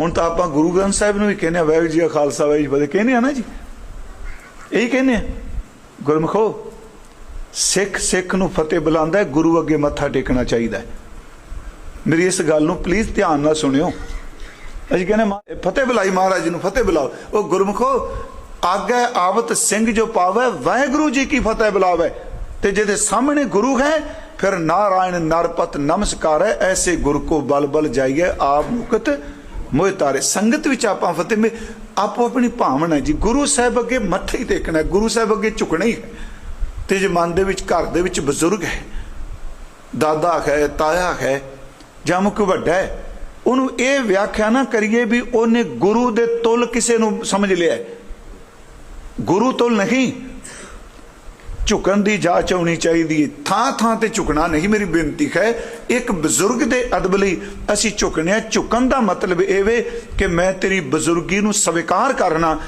ਹੁਣ ਤਾਂ ਆਪਾਂ ਗੁਰੂ ਗ੍ਰੰਥ ਸਾਹਿਬ ਨੂੰ ਵੀ ਕਹਿੰਦੇ ਆ ਵਾਹਿਗੁਰੂ ਜੀ ਕਾ ਖਾਲਸਾ, ਵਾਹਿਗੁਰੂ ਜੀ ਕਹਿੰਦੇ ਆ ਨਾ ਜੀ? ਇਹੀ ਕਹਿੰਦੇ ਆ। ਗੁਰਮਖੋ, ਸਿੱਖ ਸਿੱਖ ਨੂੰ ਫਤਿਹ ਬੁਲਾਉਂਦਾ ਹੈ, ਗੁਰੂ ਅੱਗੇ ਮੱਥਾ ਟੇਕਣਾ ਚਾਹੀਦਾ ਹੈ। ਮੇਰੀ ਇਸ ਗੱਲ ਨੂੰ ਪਲੀਜ਼ ਧਿਆਨ ਨਾਲ ਸੁਣਿਓ। ਅਸੀਂ ਕਹਿੰਦੇ ਫਤਿਹ ਬੁਲਾਈ ਮਹਾਰਾਜ ਜੀ ਨੂੰ, ਫਤਿਹ ਬੁਲਾਓ। ਉਹ ਗੁਰਮਖੋ ਆਗੇ ਆਵਤ ਸਿੰਘ ਜੋ ਪਾਵੇ, ਵਾਹਿਗੁਰੂ ਜੀ ਕੀ ਫਤਿਹ ਬੁਲਾਵੇ। ਤੇ ਜਿਹਦੇ ਸਾਹਮਣੇ ਗੁਰੂ ਹੈ, ਫਿਰ ਨਾਰਾਇਣ ਨਰਪਤ ਨਮਸਕਾਰ ਹੈ, ਐਸੇ ਗੁਰ ਕੋ ਬਲ ਬਲ ਜਾਈਏ ਆਪ ਮੁਕਤ ਮੋਹਿ ਤਾਰੇ ਸੰਗਤ ਵਿੱਚ ਆਪਾਂ ਫਤਿਹ ਮੇ ਆਪੋ ਆਪਣੀ ਭਾਵਨਾ ਹੈ ਜੀ, ਗੁਰੂ ਸਾਹਿਬ ਅੱਗੇ ਮੱਥੇ ਹੀ ਟੇਕਣਾ ਗੁਰੂ ਸਾਹਿਬ ਅੱਗੇ ਝੁਕਣਾ ਹੀ ਹੈ। ਤੇ ਜੇ ਮਨ ਦੇ ਵਿੱਚ, ਘਰ ਦੇ ਵਿੱਚ ਬਜ਼ੁਰਗ ਹੈ, ਦਾਦਾ ਹੈ, ਤਾਇਆ ਹੈ, ਜਾਂ ਮੁਕ ਵੱਡਾ ਹੈ, ਉਹਨੂੰ ਇਹ ਵਿਆਖਿਆ ਨਾ ਕਰੀਏ ਵੀ ਉਹਨੇ ਗੁਰੂ ਦੇ ਤੁਲ ਕਿਸੇ ਨੂੰ ਸਮਝ ਲਿਆ ਗੁਰੂ ਤੁਲ ਨਹੀਂ ਝੁਕਣ ਦੀ ਜਾਚ ਹੋਣੀ ਚਾਹੀਦੀ ਹੈ ਥਾਂ ਥਾਂ ਤੇ ਝੁਕਣਾ ਨਹੀਂ ਮੇਰੀ ਬੇਨਤੀ ਹੈ। ਇੱਕ ਬਜ਼ੁਰਗ ਦੇ ਅਦਬ ਲਈ ਅਸੀਂ ਝੁਕਨੇ ਆ ਝੁਕਣ ਦਾ ਮਤਲਬ ਇਹ ਵੇ ਕਿ ਮੈਂ ਤੇਰੀ ਬਜ਼ੁਰਗੀ ਨੂੰ ਸਵੀਕਾਰ ਕਰਨਾ